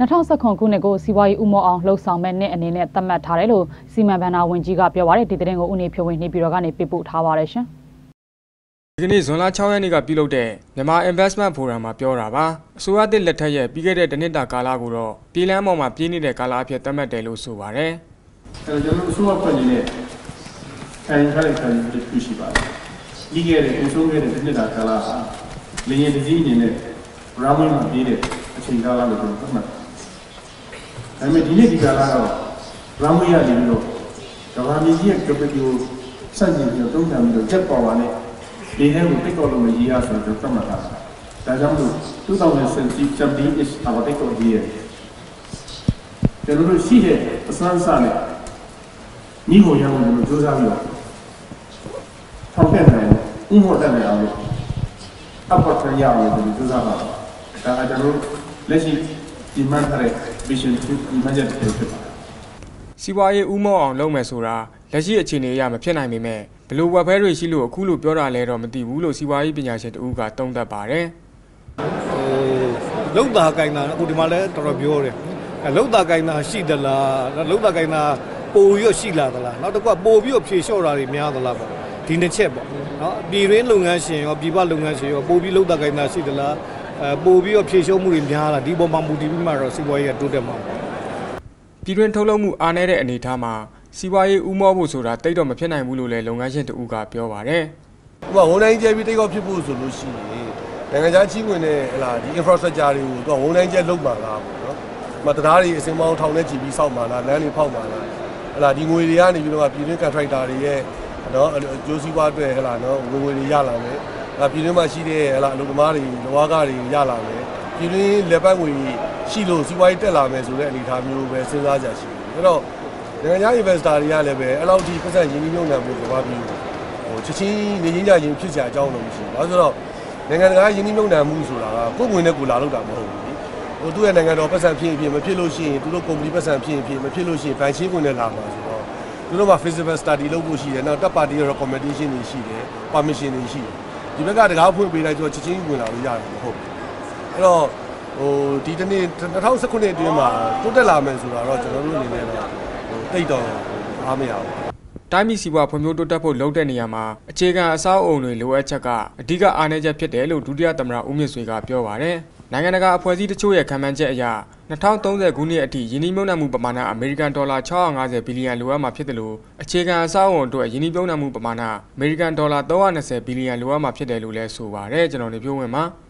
2019ခုနှစ်ကိုစီးပွားရေးဥမောအောင်လှုပ်ဆောင်မဲ့နှစ်အနေနဲ့သတ်မှတ်ထားတယ်လို့စီမံဘဏ္ဍာဝန်ကြီးကပြောပါတယ်ဒီသတင်းကိုဦးနေဖြိုးဝင်းနေပြည်တော်ကနေပြပို့ထားပါတယ်ရှင်ဒီကနေ့ဇွန်လ6ရက်နေ့ကပြုလုပ်တဲ့မြန်မာ Investment Forum မှာပြောတာပါအစိုးရသစ်လက်ထက်ရဲ့ပြီးခဲ့တဲ့တနှစ်တာကာလကိုတော့ပြည်လန်းပေါ်မှာပြင်းနေတဲ့ကာလအဖြစ်သတ်မှတ်တယ်လို့ဆိုပါတယ်အဲကျွန်တော်တို့အစိုးရဖွဲ့နေတဲ့ခံရတဲ့ခံရတဲ့ပြုရှိပါတယ်ပြီးခဲ့တဲ့အစိုးရရဲ့တနှစ်တာကာလဟာလင်းရင်တကြီးအနေနဲ့ရာမွေးမှာပြီးတဲ့အချိန်ကာလကိုကျွန်တော်သတ်မှတ် ဒါပေမဲ့ဒီနေ့ဒီကာလတော့ရာမွေးရနေပြီးတော့ကမ္ဘာမြေကြီးရဲ့ capital ကိုစန့်ကျင်ပြီးတော့တုံ့ပြန်ပြီးတော့ jet power နဲ့ဒီထဲကိုတိတ်ကောက်လို့မရရဆိုတော့သတ်မှတ်တာဒါကြောင့်မို့2017 is our take on year ကျွန်တော်တို့ရှိတဲ့အစမ်းအစနဲ့မိဖို့ရအောင်ကျွန်တော်စူးစမ်းပြီးတော့ထောက်ခဲ့နိုင်ဥမောတက်နေအောင်လို့အပတ်ထရအောင်ကျွန်တော်စူးစမ်းပါဒါကကျွန်တော်လက်ရှိ ဒီမှန်တဲ့ vision 2ဒီမှန်တဲ့ဖြစ်ပါတယ်စီးပွားရေးဥမောအောင်လုပ်မယ်ဆိုတာလက်ရှိအခြေအနေအရမဖြစ်နိုင်ပေမဲ့ဘလို့ဝက်ဖဲတွေရှိလို့အခုလိုပြောတာလဲတော့မသိဘူးလို့စီးပွားရေးပညာရှင်တူကတုံ့သက်ပါတယ်ဟိုလောက်တာကင်တာအခုဒီမှာလဲတော်တော်ပြောတယ်အဲလောက်တာကင်တာရှိသလားလောက်တာကင်တာပိုပြီးတော့ရှိလာသလားနောက်တစ်ခုကပိုပြီးတော့ဖြေလျှော့တာတွေများသလားပေါ့ဒီနှစ်ချက်ပေါ့နော်ပြည်ရင်းလုပ်ငန်းရှင်ရောပြည်ပလုပ်ငန်းရှင်ရောပိုပြီးလောက်တာကင်တာရှိသလားအဲ ပိုပြီးတော့ဖြေလျှော့မှုတွေများလာဒီပေါ်မှာမူတည်ပြီးမှတော့စီးပွားရေးကတိုးတက်မှာပေါ့ပြည်တွင်းထုတ်လုပ်မှုအားနည်းတဲ့အနေအထားမှာစီးပွားရေးဥမောဖို့ဆိုတာတိတ်တော့မဖြစ်နိုင်ဘူးလို့လည်းလုပ်ငန်းရှင်တူကပြောပါတယ်။ဥပမာဝန်တိုင်းကျဲပြီးတိတ်ကောက်ဖြစ်ဖို့ဆိုလို့ရှိရင်နိုင်ငံခြားချီးဝင်တဲ့ဟလာဒီ infrastructure တွေကိုသူကဝန်တိုင်းကျဲလုပ်ပါလားပေါ့နော်။မတရားတွေအစင်မောင်းထောင်နဲ့ကြည့်ပြီးစောက်ပါလားလမ်းတွေဖောက်ပါလား။ဟလာဒီငွေတွေကနေပြီးတော့ပြည်တွင်း contractor တွေရဲ့နော်အကျိုးစီးပွားအတွက်ဟလာနော်ဝင်ငွေတွေရလာမယ်။ဒါ ပြည်တွင်းမှာရှိတဲ့ဟလာအလုပ်သမားတွေလဝကတွေရလာမယ်။ပြည်တွင်းလက်ပတ်ငွေရှိလို့စီးပွားရေးတက်လာမယ်ဆိုတဲ့အနေအထားမျိုးပဲစဉ်းစားကြရှိတယ်။အဲ့တော့နိုင်ငံခြား investor တွေကလည်းပဲအဲ့လောက်ထိပတ်သက်ရင်းနှီးမြှုပ်နှံမှုကဘာပြီးဟိုချက်ချင်းနေရင်းကြရင်ဖြစ်ကြအကြောင်းတော့မရှိဘူး။ဘာလို့ဆိုတော့နိုင်ငံတကာရင်းနှီးမြှုပ်နှံမှုဆိုတာကကိုယ်ဝင်နဲ့ကိုလာလောက်တာမဟုတ်ဘူး။ဟိုသူ့ရဲ့နိုင်ငံတော်ပတ်စံဖြစ်ဖြစ်မဖြစ်လို့ရှိရင်သူတို့ကုမ္ပဏီပတ်စံဖြစ်ဖြစ်မဖြစ်လို့ရှိရင်ဘဏ်ချင်းဝင်နဲ့လာမှာဆိုတော့သူတို့မှာ feasible study လုပ်ဖို့ရှိတယ်။နောက်တပ်ပါတီရဲ့ recommendation တွေရှိတယ်။ permission တွေရှိတယ်။ ဒီဘက်ကတကားဖွင့်ပေးလိုက်ဆိုတော့ချက်ချင်းဝင်လာလို့ရတယ်မဟုတ်ဘူး။အဲ့တော့ဟိုဒီတနေ့2019အတွင်းမှာတိုးတက်လာမယ်ဆိုတာတော့ကျွန်တော်တို့အနေနဲ့တော့တိတ်တော့အားမရဘူးတိုင်းပြည်စီးပွားဖွံ့ဖြိုးတိုးတက်ဖို့လုပ်တဲ့နေရာမှာအခြေခံအဆောက်အအုံတွေလိုအပ်ချက်ကအဓိကအားနည်းချက်ဖြစ်တယ်လို့ဒုတိယသမ္မတဦးမြင့်ဆွေကပြောပါတယ်။ နိုင်ငံတကာအဖွဲ့အစည်းတချို့ရဲ့ခံမှန်းချက်အရ2030ခုနှစ်အထိယင်းနှိမ့်မြုံနှံမှုပမာဏအမေရိကန်ဒေါ်လာ650ဘီလီယံလိုအပ်မှာဖြစ်တယ်လို့အခြေခံအဆောက်အအုံအတွက်ယင်းနှိမ့်မြုံနှံမှုပမာဏအမေရိကန်ဒေါ်လာ320ဘီလီယံလိုအပ်မှာဖြစ်တယ်လို့လည်းဆိုပါတယ်ကျွန်တော်နေပြောဝင်ပါ။